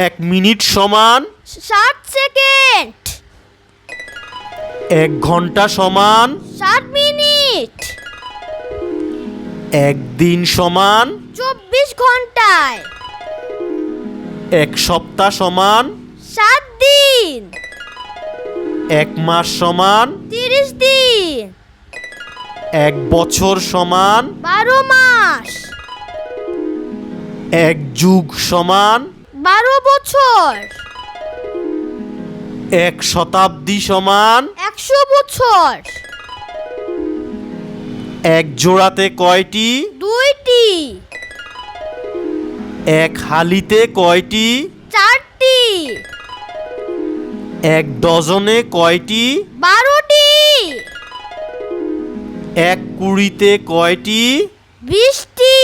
এক মিনিট সমান ষাট সেকেন্ড। এক ঘণ্টা সমান ষাট মিনিট। একদিন সমান চব্বিশ ঘন্টায়। এক সপ্তাহ সমান সাত দিন। এক মাস সমান তিরিশ দিন। এক বছর সমান বারো মাস। এক যুগ সমান বারো বছর। এক শতাব্দী সমান একশো বছর। এক জোড়াতে কয়টি? দুইটি। এক হালিতে কয়টি? চারটি। এক ডজনে কয়টি? বারোটি। এক কুড়িতে কয়টি? বিশটি।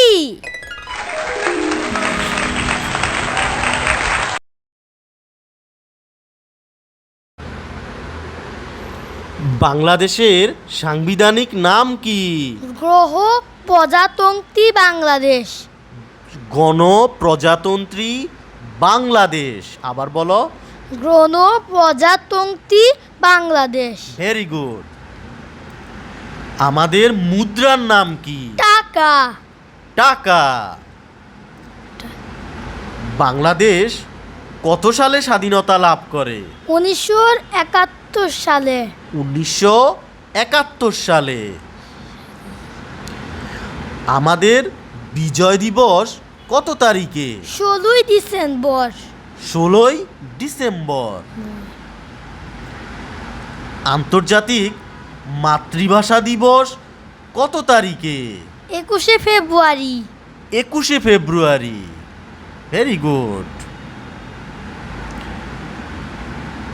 বাংলাদেশের সাংবিধানিক নাম কি? গ্রহ প্রজাতন্ত্রী বাংলাদেশ। গণপ্রজাতন্ত্রী বাংলাদেশ। আবার বলো। গ্রহ প্রজাতন্ত্রী বাংলাদেশ। ভেরি গুড আমাদের মুদ্রার নাম কি? টাকা। টাকা। বাংলাদেশ কত সালে স্বাধীনতা লাভ করে? উনিশশো একাত্তর সালে। উনিশশো একাত্তর সালে। আমাদের বিজয় দিবস কত তারিখে? ষোলোই ডিসেম্বর। ষোলোই ডিসেম্বর। আন্তর্জাতিক মাতৃভাষা দিবস কত তারিখে? একুশে ফেব্রুয়ারি। একুশে ফেব্রুয়ারি। ভেরি গুড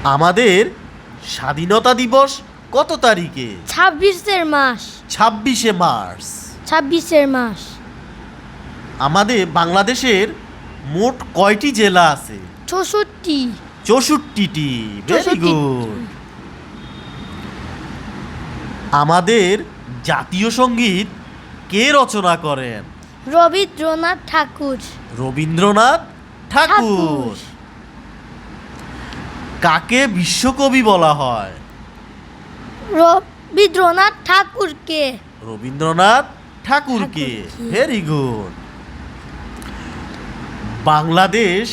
আমাদের স্বাধীনতা দিবস কত তারিখে? ছাব্বিশের মাস। ছাব্বিশে মার্চ। ছাব্বিশের মাস। আমাদের বাংলাদেশের মোট কয়টি জেলা আছে? চৌষট্টি। চৌষট্টিটি। ভেরি গুড আমাদের জাতীয় সংগীত কে রচনা করেন? রবীন্দ্রনাথ ঠাকুর। রবীন্দ্রনাথ ঠাকুর। ঠাকুর। কাকে বিশ্বকবি বলা হয়? রবীন্দ্রনাথ ঠাকুরকে। রবীন্দ্রনাথ ঠাকুরকে। ভেরি গুড বাংলাদেশ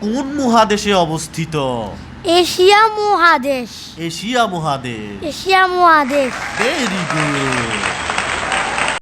কোন মহাদেশে অবস্থিত? এশিয়া মহাদেশ। এশিয়া মহাদেশ। এশিয়া মহাদেশ। Very good